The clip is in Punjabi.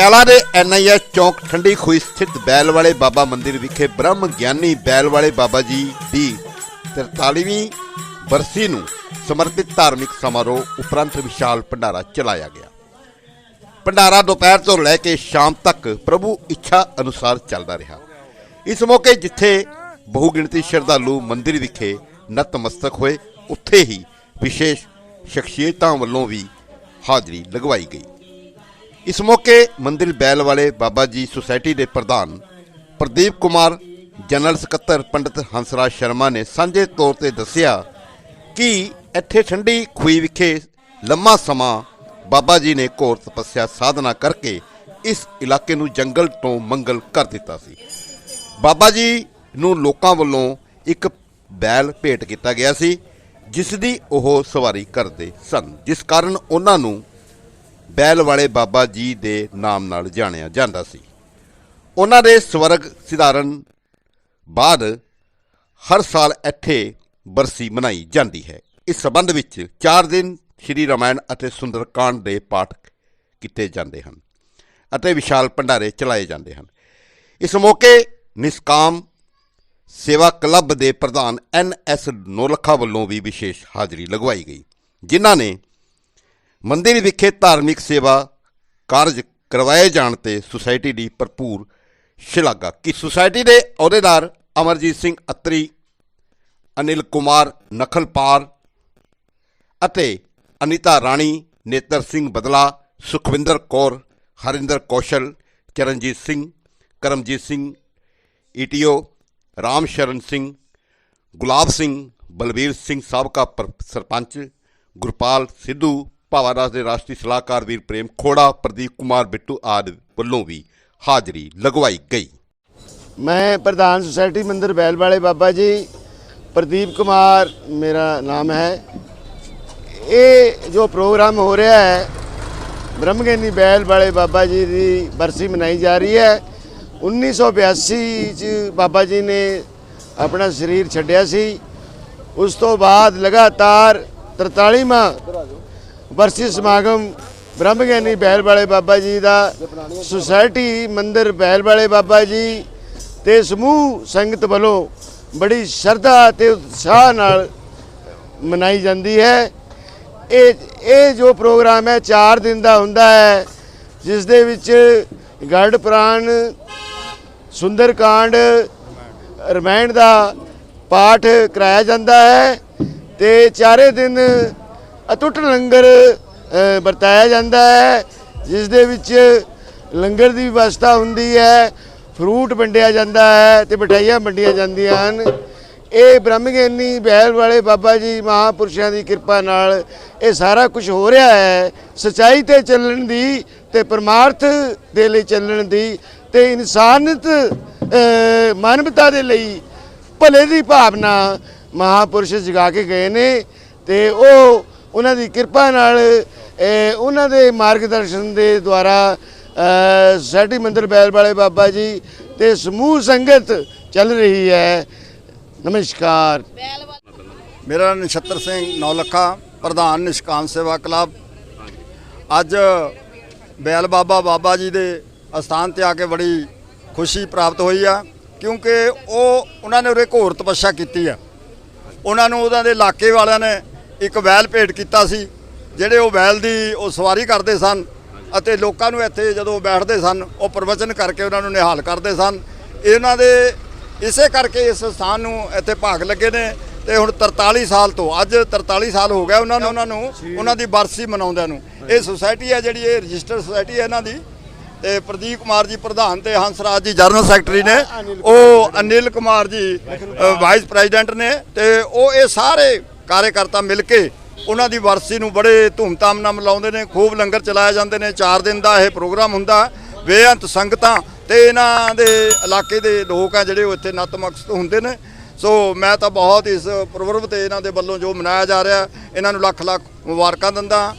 ਪਟਿਆਲਾ ਦੇ ਐਨਆਈਐਸ ਚੌਕ ਠੰਡੀ ਖੂਈ ਸਥਿਤ ਬੈਲ ਵਾਲੇ ਬਾਬਾ ਮੰਦਿਰ ਵਿਖੇ ਬ੍ਰਹਮ ਗਿਆਨੀ ਬੈਲ ਵਾਲੇ ਬਾਬਾ ਜੀ ਦੀ 43ਵੀਂ ਬਰਸੀ ਨੂੰ ਸਮਰਪਿਤ ਧਾਰਮਿਕ ਸਮਾਰੋਹ ਉਪਰੰਤ ਵਿਸ਼ਾਲ ਭੰਡਾਰਾ ਚਲਾਇਆ ਗਿਆ। ਭੰਡਾਰਾ ਦੁਪਹਿਰ ਤੋਂ ਲੈ ਕੇ ਸ਼ਾਮ ਤੱਕ ਪ੍ਰਭੂ ਇੱਛਾ ਅਨੁਸਾਰ ਚੱਲਦਾ ਰਿਹਾ। ਇਸ ਮੌਕੇ ਜਿੱਥੇ ਬਹੁਗਿਣਤੀ ਸ਼ਰਧਾਲੂ ਮੰਦਿਰ ਵਿਖੇ ਨਤਮਸਤਕ ਹੋਏ, ਉੱਥੇ ਹੀ ਵਿਸ਼ੇਸ਼ ਸ਼ਖਸੀਅਤਾਂ ਵੱਲੋਂ ਵੀ ਹਾਜ਼ਰੀ ਲਗਵਾਈ ਗਈ। ਇਸ ਮੌਕੇ ਮੰਦਿਰ ਬੈਲ ਵਾਲੇ ਬਾਬਾ ਜੀ ਸੁਸਾਇਟੀ ਦੇ ਪ੍ਰਧਾਨ ਪ੍ਰਦੀਪ ਕੁਮਾਰ, ਜਨਰਲ ਸਕੱਤਰ ਪੰਡਿਤ ਹੰਸਰਾਜ ਸ਼ਰਮਾ ਨੇ ਸਾਂਝੇ ਤੌਰ ਤੇ ਦੱਸਿਆ ਕਿ ਇੱਥੇ ਠੰਡੀ ਖੂਈ ਵਿਖੇ ਲੰਮਾ ਸਮਾਂ ਬਾਬਾ ਜੀ ਨੇ ਘੋਰ ਤਪੱਸਿਆ ਸਾਧਨਾ ਕਰਕੇ ਇਸ ਇਲਾਕੇ ਨੂੰ ਜੰਗਲ ਤੋਂ ਮੰਗਲ ਕਰ ਦਿੱਤਾ ਸੀ। ਬਾਬਾ ਜੀ ਨੂੰ ਲੋਕਾਂ ਵੱਲੋਂ ਇੱਕ ਬੈਲ ਭੇਟ ਕੀਤਾ ਗਿਆ ਸੀ, ਜਿਸ ਦੀ ਉਹ ਸਵਾਰੀ ਕਰਦੇ ਸਨ। ਜਿਸ ਕਾਰਨ ਉਹਨਾਂ ਨੂੰ ਬੈਲ ਵਾਲੇ ਬਾਬਾ ਜੀ ਦੇ ਨਾਮ ਨਾਲ ਜਾਣਿਆ ਜਾਂਦਾ ਸੀ। ਉਹਨਾਂ ਦੇ ਸਵਰਗ ਸਿਧਾਰਨ ਬਾਅਦ ਹਰ ਸਾਲ ਇੱਥੇ ਬਰਸੀ ਮਨਾਈ ਜਾਂਦੀ ਹੈ। ਇਸ ਸਬੰਧ ਵਿੱਚ 4 ਦਿਨ ਸ਼੍ਰੀ ਰਾਮਾਇਣ ਅਤੇ ਸੁੰਦਰਕਾਂਡ ਦੇ ਪਾਠ ਕੀਤੇ ਜਾਂਦੇ ਹਨ ਅਤੇ ਵਿਸ਼ਾਲ ਭੰਡਾਰੇ ਚਲਾਏ ਜਾਂਦੇ ਹਨ। ਇਸ ਮੌਕੇ ਨਿਸਕਾਮ ਸੇਵਾ ਕਲੱਬ ਦੇ ਪ੍ਰਧਾਨ ਐਨ ਐਸ ਨੋਲਖਾ ਵੱਲੋਂ ਵੀ ਵਿਸ਼ੇਸ਼ ਹਾਜ਼ਰੀ ਲਗਵਾਈ ਗਈ, ਜਿਨ੍ਹਾਂ ਨੇ ਮੰਦਿਰ ਵਿਖੇ ਧਾਰਮਿਕ ਸੇਵਾ ਕਾਰਜ ਕਰਵਾਏ ਜਾਣ ਤੇ ਸੁਸਾਇਟੀ ਦੀ ਭਰਪੂਰ ਸ਼ਲਾਘਾ ਕਿ ਸੁਸਾਇਟੀ ਦੇ ਅਹੁਦੇਦਾਰ ਅਮਰਜੀਤ ਸਿੰਘ ਅਤਰੀ, ਅਨਿਲ ਕੁਮਾਰ ਨਖਲਪਾਲ ਅਤੇ ਅਨੀਤਾ ਰਾਣੀ, ਨੇਤਰ ਸਿੰਘ ਬਦਲਾ, ਸੁਖਵਿੰਦਰ ਕੌਰ, ਹਰਿੰਦਰ ਕੌਸ਼ਲ, ਚਰਨਜੀਤ ਸਿੰਘ, ਕਰਮਜੀਤ ਸਿੰਘ ਈਟੀਓ ਰਾਮ ਸ਼ਰਨ ਸਿੰਘ, ਗੁਲਾਬ ਸਿੰਘ, ਬਲਬੀਰ ਸਿੰਘ ਸਾਬਕਾ ਪਰ- ਸਰਪੰਚ, ਗੁਰਪਾਲ ਸਿੱਧੂ ਭਾਵਾਦਾਸ ਦੇ ਰਾਸ਼ਟਰੀ ਸਲਾਹਕਾਰ ਵੀਰ ਪ੍ਰੇਮ ਖੋੜਾ, ਪ੍ਰਦੀਪ ਕੁਮਾਰ ਬਿੱਟੂ ਆਦਿ ਵੱਲੋਂ ਵੀ ਹਾਜ਼ਰੀ ਲਗਵਾਈ ਗਈ। ਮੈਂ ਪ੍ਰਧਾਨ ਸੁਸਾਇਟੀ ਮੰਦਰ ਬੈਲ ਵਾਲੇ ਬਾਬਾ ਜੀ, ਪ੍ਰਦੀਪ ਕੁਮਾਰ ਮੇਰਾ ਨਾਮ ਹੈ। ਇਹ ਜੋ ਪ੍ਰੋਗਰਾਮ ਹੋ ਰਿਹਾ ਹੈ ਬ੍ਰਹਮਗਿਆਨੀ ਬੈਲ ਵਾਲੇ ਬਾਬਾ ਜੀ ਦੀ ਬਰਸੀ ਮਨਾਈ ਜਾ ਰਹੀ ਹੈ। 1982 ਚ ਬਾਬਾ ਜੀ ਨੇ ਆਪਣਾ ਸਰੀਰ ਛੱਡਿਆ ਸੀ। ਉਸ ਤੋਂ ਬਾਅਦ ਲਗਾਤਾਰ 43ਵਾਂ ਵਰਸੀ ਸਮਾਗਮ ਬ੍ਰਹਮ ਗਿਆਨੀ ਬੈਲ ਵਾਲੇ ਬਾਬਾ ਜੀ ਦਾ, ਸੁਸਾਇਟੀ ਮੰਦਿਰ ਬਹਿਲ ਵਾਲੇ ਬਾਬਾ ਜੀ ਤੇ ਸਮੂਹ ਸੰਗਤ ਵੱਲੋਂ ਬੜੀ ਸ਼ਰਧਾ ਤੇ ਉਤਸ਼ਾਹ ਨਾਲ ਮਨਾਈ ਜਾਂਦੀ ਹੈ। ਇਹ ਇਹ ਜੋ ਪ੍ਰੋਗਰਾਮ ਹੈ 4 ਦਿਨ ਦਾ ਹੁੰਦਾ ਹੈ, ਜਿਸ ਦੇ ਵਿੱਚ ਗੜ ਪ੍ਰਾਣ ਸੁੰਦਰਕਾਂਡ ਰਮਾਇਣ ਦਾ ਪਾਠ ਕਰਾਇਆ ਜਾਂਦਾ ਹੈ ਤੇ ਚਾਰੇ ਦਿਨ ਅਟੁੱਟ ਲੰਗਰ ਵਰਤਾਇਆ ਜਾਂਦਾ ਹੈ, ਜਿਸ ਦੇ ਵਿੱਚ ਲੰਗਰ ਦੀ ਵਿਵਸਥਾ ਹੁੰਦੀ ਹੈ, ਫਰੂਟ ਵੰਡਿਆ ਜਾਂਦਾ ਹੈ ਤੇ ਮਠਾਈਆਂ ਵੰਡੀਆਂ ਜਾਂਦੀਆਂ ਹਨ। ਇਹ ਬ੍ਰਹਮਗਿਆਨੀ ਬਹਿਲ ਵਾਲੇ ਬਾਬਾ ਜੀ ਮਹਾਪੁਰਸ਼ਾਂ ਦੀ ਕਿਰਪਾ ਨਾਲ ਇਹ ਸਾਰਾ ਕੁਝ ਹੋ ਰਿਹਾ ਹੈ। ਸਚਾਈ ਤੇ ਚੱਲਣ ਦੀ ਤੇ ਪਰਮਾਰਥ ਦੇ ਲਈ ਚੱਲਣ ਦੀ ਤੇ ਇਨਸਾਨਤ ਮਾਨਵਤਾ ਦੇ ਲਈ ਭਲੇ ਦੀ ਭਾਵਨਾ ਮਹਾਪੁਰਸ਼ ਜਗਾ ਕੇ ਗਏ ਨੇ ਤੇ ਉਹ ਉਹਨਾਂ ਦੀ ਕਿਰਪਾ ਨਾਲ ਉਹਨਾਂ ਦੇ ਮਾਰਗਦਰਸ਼ਨ ਦੇ ਦੁਆਰਾ ਅ, ਮੰਦਰ ਬੈਲ ਵਾਲੇ ਬਾਬਾ ਜੀ ਤੇ ਸਮੂਹ ਸੰਗਤ ਚੱਲ ਰਹੀ ਹੈ। ਨਮਸਕਾਰ। ਮੇਰਾ ਨਛੱਤਰ ਸਿੰਘ ਨੌਲੱਖਾ ਪ੍ਰਧਾਨ ਨਿਸ਼ਕਾਮ ਸੇਵਾ ਕਲੱਬ। ਅੱਜ ਬੈਲ ਬਾਬਾ ਬਾਬਾ ਜੀ ਦੇ ਅਸਥਾਨ ਤੇ ਆ ਕੇ ਬੜੀ ਖੁਸ਼ੀ ਪ੍ਰਾਪਤ ਹੋਈ ਆ ਕਿਉਂਕਿ ਉਹ ਉਹਨਾਂ ਨੇ ਉਰੇ ਘੋਰ ਤਪੱਸਿਆ ਕੀਤੀ ਆ। ਉਹਨਾਂ ਨੂੰ ਉਹਨਾਂ ਦੇ ਇਲਾਕੇ ਵਾਲਿਆਂ ਨੇ ਇੱਕ ਵੈਲ ਭੇਟ ਕੀਤਾ ਸੀ, ਜਿਹੜੇ ਉਹ ਵੈਲ ਦੀ ਉਹ ਸਵਾਰੀ ਕਰਦੇ ਸਨ ਅਤੇ ਲੋਕਾਂ ਨੂੰ ਇੱਥੇ ਜਦੋਂ ਬੈਠਦੇ ਸਨ, ਉਹ ਪ੍ਰਵਚਨ ਕਰਕੇ ਉਹਨਾਂ ਨੂੰ ਨਿਹਾਲ ਕਰਦੇ ਸਨ। ਇਹਨਾਂ ਦੇ ਇਸੇ ਕਰਕੇ ਇਸ ਸਥਾਨ ਨੂੰ ਇੱਥੇ ਭਾਗ ਲੱਗੇ ਨੇ ਤੇ ਹੁਣ 43 ਸਾਲ ਤੋਂ, ਅੱਜ 43 ਸਾਲ ਹੋ ਗਿਆ ਉਹਨਾਂ ਨੂੰ ਉਹਨਾਂ ਨੂੰ, ਉਹਨਾਂ ਦੀ ਬਰਸੀ ਮਨਾਉਂਦਿਆਂ ਨੂੰ। ਇਹ ਸੁਸਾਇਟੀ ਹੈ ਜਿਹੜੀ, ਇਹ ਰਜਿਸਟਰਡ ਸੁਸਾਇਟੀ ਹੈ ਇਹਨਾਂ ਦੀ ਤੇ ਪ੍ਰਦੀਪ ਕੁਮਾਰ ਜੀ ਪ੍ਰਧਾਨ ਤੇ ਹੰਸਰਾਜ ਜੀ ਜਨਰਲ ਸੈਕਟਰੀ ਨੇ, ਉਹ ਅਨਿਲ ਕੁਮਾਰ ਜੀ ਵਾਈਸ ਪ੍ਰੈਜ਼ੀਡੈਂਟ ਨੇ ਤੇ ਉਹ ਇਹ ਸਾਰੇ ਕਾਰਜਕਰਤਾ ਮਿਲ ਕੇ ਉਹਨਾਂ ਦੀ ਵਰਸੀ ਨੂੰ ਬੜੇ ਧੂਮਧਾਮ ਨਾਲ ਮਨਾਉਂਦੇ ਨੇ, ਖੂਬ ਲੰਗਰ ਚਲਾਏ ਜਾਂਦੇ ਨੇ 4 ਦਿਨ ਦਾ ਇਹ ਪ੍ਰੋਗਰਾਮ ਹੁੰਦਾ। ਬੇਅੰਤ ਸੰਗਤਾਂ ਤੇ ਇਹਨਾਂ ਦੇ ਇਲਾਕੇ ਦੇ ਲੋਕ ਆ ਜਿਹੜੇ ਉਹ ਇੱਥੇ ਨਤਮਸਤਕ ਹੁੰਦੇ ਨੇ। ਸੋ ਮੈਂ ਤਾਂ ਬਹੁਤ ਇਸ ਪ੍ਰਵਰਵ ਤੇ ਇਹਨਾਂ ਦੇ ਵੱਲੋਂ ਜੋ ਮਨਾਇਆ ਜਾ ਰਿਹਾ, ਇਹਨਾਂ ਨੂੰ ਲੱਖ ਲੱਖ ਮੁਬਾਰਕਾਂ ਦਿੰਦਾ।